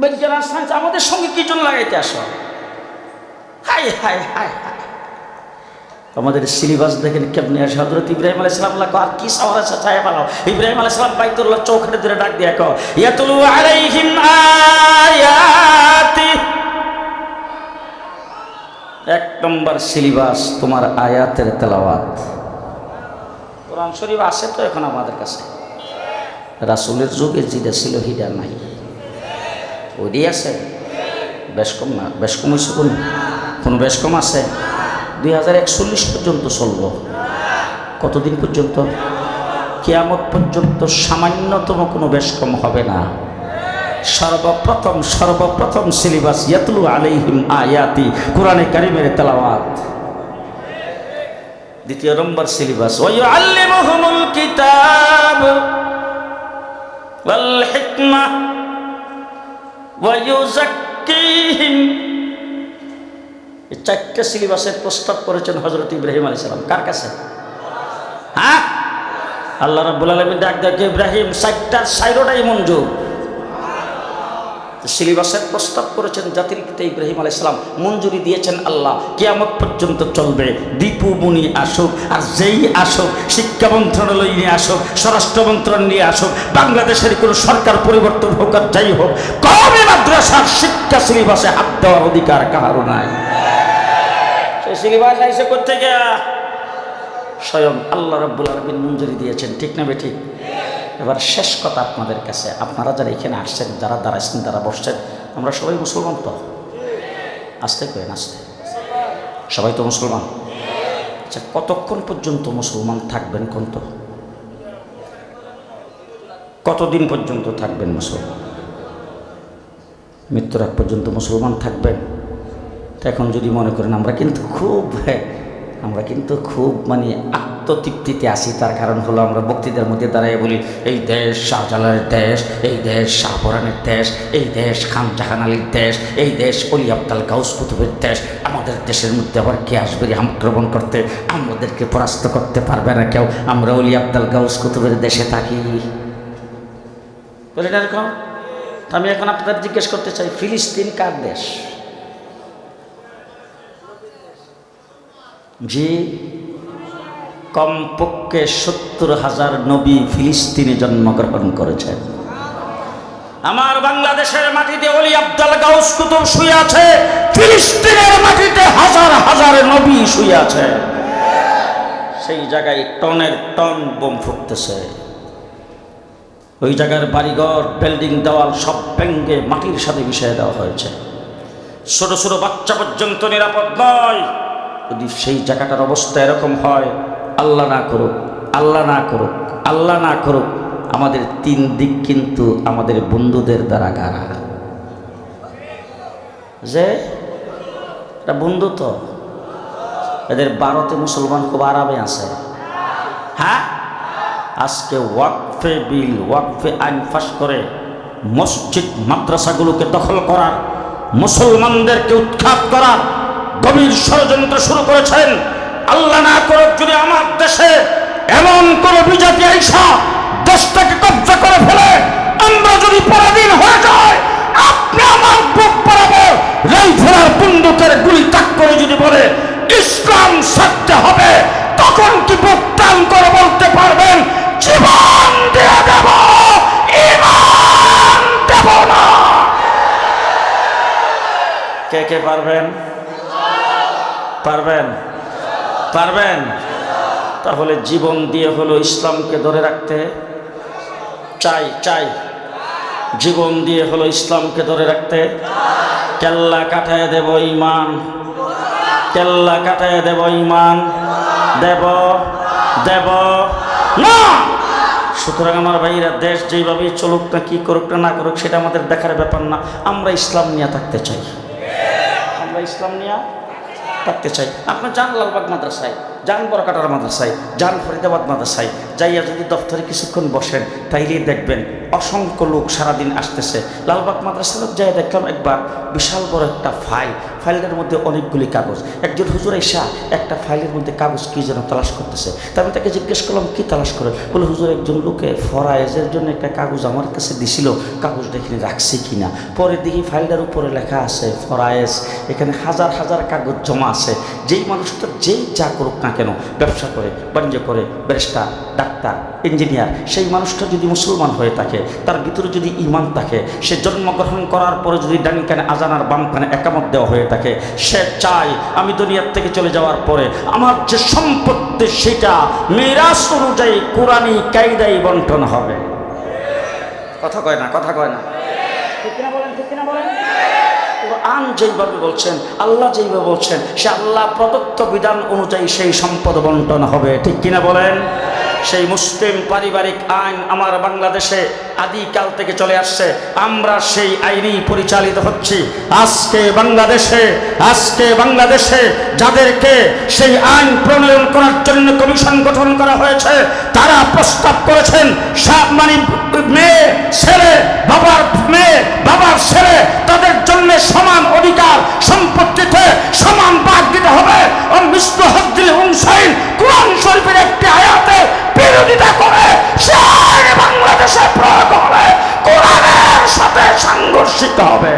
বিজ্ঞান আর সায়েন্স আমাদের সঙ্গে কি জন্য লাগাইতে আসো? হাই হাই হাই আমাদের সিলেবাস দেখেন কেমনি আসে? হজরত ইব্রাহিম আলাই সালাম আর কি সাওয়ার আছে? চায় পালাও ইব্রাহিম আলাই সালাম বাইতুল্লাহ চৌখানে ধরে ডাক দিয়ে কো ইয়াতুলু আলাইহিম আয়াতি। এক নম্বর সিলেবাস তোমার আয়াতের তেলাওয়াত। কোরআন শরীফ আছে তো এখন আমাদের কাছে। রাসুলের যুগে যেটা ছিল হিটা নাই। ওইটি আছে বেশ কম না, বেশ কম হয়েছে কোন? কোনো বেশ কম আছে? দুই হাজার একচল্লিশ পর্যন্ত চলব। কতদিন পর্যন্ত? কেয়ামত পর্যন্ত সামান্যতম কোনো বেশ কম হবে না। সর্বপ্রথম সর্বপ্রথম সিলেবাস ইয়াতলু আলাইহিম আয়াতি, কোরআনে কারিমের তেলাওয়াত। দ্বিতীয় নম্বর সিলেবাস ওয়ায়ুআল্লিমুহুমুল কিতাব ওয়াল হিকমা ওয়ায়ুযাক্কিহিম এই সিলেবাসের প্রস্তাব করেছেন হজরত ইব্রাহিম আলী সালাম। কার কাছে? হ্যাঁ? আল্লাহ রাব্বুল আলামিন ডাক দেখে ইব্রাহিম, চারটার সাইরোটাই মঞ্জুর। সিলেবাসের প্রস্তাব করেছেন জাতির পিতা ইব্রাহিম আলাইসালাম মঞ্জুরি দিয়েছেন আল্লাহ। কিয়ামত পর্যন্ত চলবে। দীপু, মুনি আসুক, আর যেই আসুক, শিক্ষা মন্ত্রণালয় নিয়ে আসুক, স্বরাষ্ট্র মন্ত্রণালয় নিয়ে আসুক, বাংলাদেশের কোনো সরকার পরিবর্তন হোক আর যাই হোক কমে মাদ্রাসার শিক্ষা সিলেবাসে হাত দেওয়ার অধিকার কাহারও নাই। সেই সিলেবাস আইসে গিয়া স্বয়ং আল্লাহ রব্বুল আলমিন মঞ্জুরি দিয়েছেন, ঠিক না বেঠিক এবার শেষ কথা আপনাদের কাছে। আপনারা যারা এখানে আসছেন, যারা দাঁড়াইছেন, যারা বসছেন, আমরা সবাই মুসলমান তো? আসতে করেন আসতে। সবাই তো মুসলমান? আচ্ছা কতক্ষণ পর্যন্ত মুসলমান থাকবেন কোন তো? কতদিন পর্যন্ত থাকবেন মুসলমান? মৃত্যুর আগ পর্যন্ত মুসলমান থাকবেন এখন যদি মনে করেন আমরা কিন্তু খুব, আমরা কিন্তু খুব মানে আত্মতৃপ্তিতে আসি তার কারণ হলো আমরা বক্তৃতার মধ্যে দাঁড়াই বলি, এই দেশ শাহজালালের দেশ, এই দেশ শাহপরানের দেশ, এই দেশ খান জাহান আলীর দেশ, এই দেশ অলি আবদাল গাউস কুতুবের দেশ। আমাদের দেশের মধ্যে আবার কে আসবে আক্রমণ করতে, আমাদেরকে পরাস্ত করতে পারবে না কেউ। আমরা অলি আবদাল গাউস কুতুবের দেশে থাকি। বলেন এরকম তো আমি এখন আপনাদের জিজ্ঞেস করতে চাই, ফিলিস্তিন কার দেশ? জি, কমপক্ষে সত্তর হাজার নবী ফিলিস্তিনে জন্মগ্রহণ করেছেন। আমার বাংলাদেশের মাটিতে অলি আব্দাল গাউস কুতুব শুয়ে আছে, ফিলিস্তিনের মাটিতে হাজার হাজার নবী শুয়ে আছে। সেই জায়গায় টনের টন বোম ফুটতেছে। ওই জায়গার বাড়িঘর বিল্ডিং দেওয়াল সব ভেঙ্গে মাটির সাথে মিশিয়ে দেওয়া হয়েছে। ছোট ছোট বাচ্চা পর্যন্ত নিরাপদ নয়। যদি সেই জায়গাটার অবস্থা এরকম হয়, আল্লাহ না করুক, আল্লাহ না করুক, আল্লাহ না করুক, আমাদের তিন দিক কিন্তু আমাদের বন্ধুদের দ্বারা গাড়া যে, এটা বন্ধু তো। এদের বারোতে মুসলমান খুব আরামে আছে। হ্যাঁ? আজকে ওয়াকফে বিল, ওয়াকফে আইন ফাঁস করে মসজিদ, মাদ্রাসাগুলোকে দখল করার, মুসলমানদেরকে উৎখাত করার গভীর ষড়যন্ত্র শুরু করেছেন। আল্লাহ না করুক যদি আমার দেশে এমন কোন বিজাতি আইসা দেশটাকে কবজা করে ফেলে, আমরা যদি পরাধীন হয়ে যায় আপনি আমার বুক বরাবর রাইফেলার বন্দুকের গুলি তাক করে যদি কে কে পারবেন? পারবেন? পারবেন? তাহলে জীবন দিয়ে হলো ইসলামকে ধরে রাখতে। চাই চাই। জীবন দিয়ে হলো ইসলামকে ধরে রাখতে। কেল্লা কাটায় দেব ইমান। কেল্লা কাটায় দেব ইমান। দেব দেব। না! সুতরাং আমার ভাইরা, দেশ যেইভাবেই চলুক না কি করুক না না করুক, সেটা আমাদের দেখার ব্যাপার না। আমরা ইসলাম নিয়ে থাকতে চাই। আমরা ইসলাম নিয়ে থাকতে চাই। আপনার যান লালবাগ মাদ্রাসায়। যান বড়কাটার মাদ্রাসায় যান ফরিদাবাদ মাদ্রাসায়, যাইয়া যদি দপ্তরে কিছুক্ষণ বসেন তাইলেই দেখবেন অসংখ্য লোক সারাদিন আসতেছে। লালবাগ মাদ্রাসার যাই দেখলাম একবার বিশাল বড় একটা ফাইল, ফাইলের মধ্যে অনেকগুলি কাগজ। একজন হুজুর এসা একটা ফাইলের মধ্যে কাগজ কি যেন তালাশ করতেছে। তা আমি তাকে জিজ্ঞেস করলাম, কী তালাশ করে? বলে, হুজুর, একজন লোকে ফরায়েজের জন্য একটা কাগজ আমার কাছে দিছিল, কাগজ দেখিনি রাখছি কিনা? পরে দেখি ফাইলটার উপরে লেখা আছে, ফরায়েজ, এখানে হাজার হাজার কাগজ জমা আছে। যেই মানুষটা যেই যা করুক না কেন? ব্যবসা করে, বাণিজ্য করে, ব্যারিস্টার, ডাক্তার, ইঞ্জিনিয়ার। সেই মানুষটা যদি মুসলমান হয়ে থাকে, তার ভিতরে যদি ইমান থাকে, সে জন্মগ্রহণ করার পরে যদি ডান কানে আজান আর বাম কানে একামত দেওয়া হয়ে থাকে, সে চায় আমি দুনিয়ার থেকে চলে যাওয়ার পরে আমার যে সম্পত্তি সেটা মেরাস অনুযায়ী কোরআনী কায়দাই বন্টন হবে। কথা কয় না, কথা কয় না। ঠিক বলেন ঠিক বলেন? কোরআন যেইভাবে বলছেন, আল্লাহ যেইভাবে বলছেন, সে আল্লাহ প্রদত্ত বিধান অনুযায়ী সেই সম্পদ বন্টন হবে। ঠিক কিনা বলেন? সেই মুসলিম পারিবারিক আইন আমার বাংলাদেশে আদিকাল থেকে চলে আসছে। আমরা সেই আইনেই পরিচালিত হচ্ছি। আজকে বাংলাদেশে আজকে বাংলাদেশে যাদেরকে সেই আইন প্রণয়ন করার জন্য কমিশন গঠন করা হয়েছে, তারা প্রস্তাব করেছেন মানে মেয়ে, ছেলে, বাবার মেয়ে, বাবার ছেলে, তাদের জন্য সমান অধিকার, সম্পত্তিতে সমান বাদ দিতে হবে। ও মিসলু হদ্দিল হুমসাইন কোরআন শরীফের একটি আয়াতে বিরোধিতা করে বাংলাদেশে প্রয়োগ হবে, কোরআনের সাথে সাংঘর্ষিক হবে।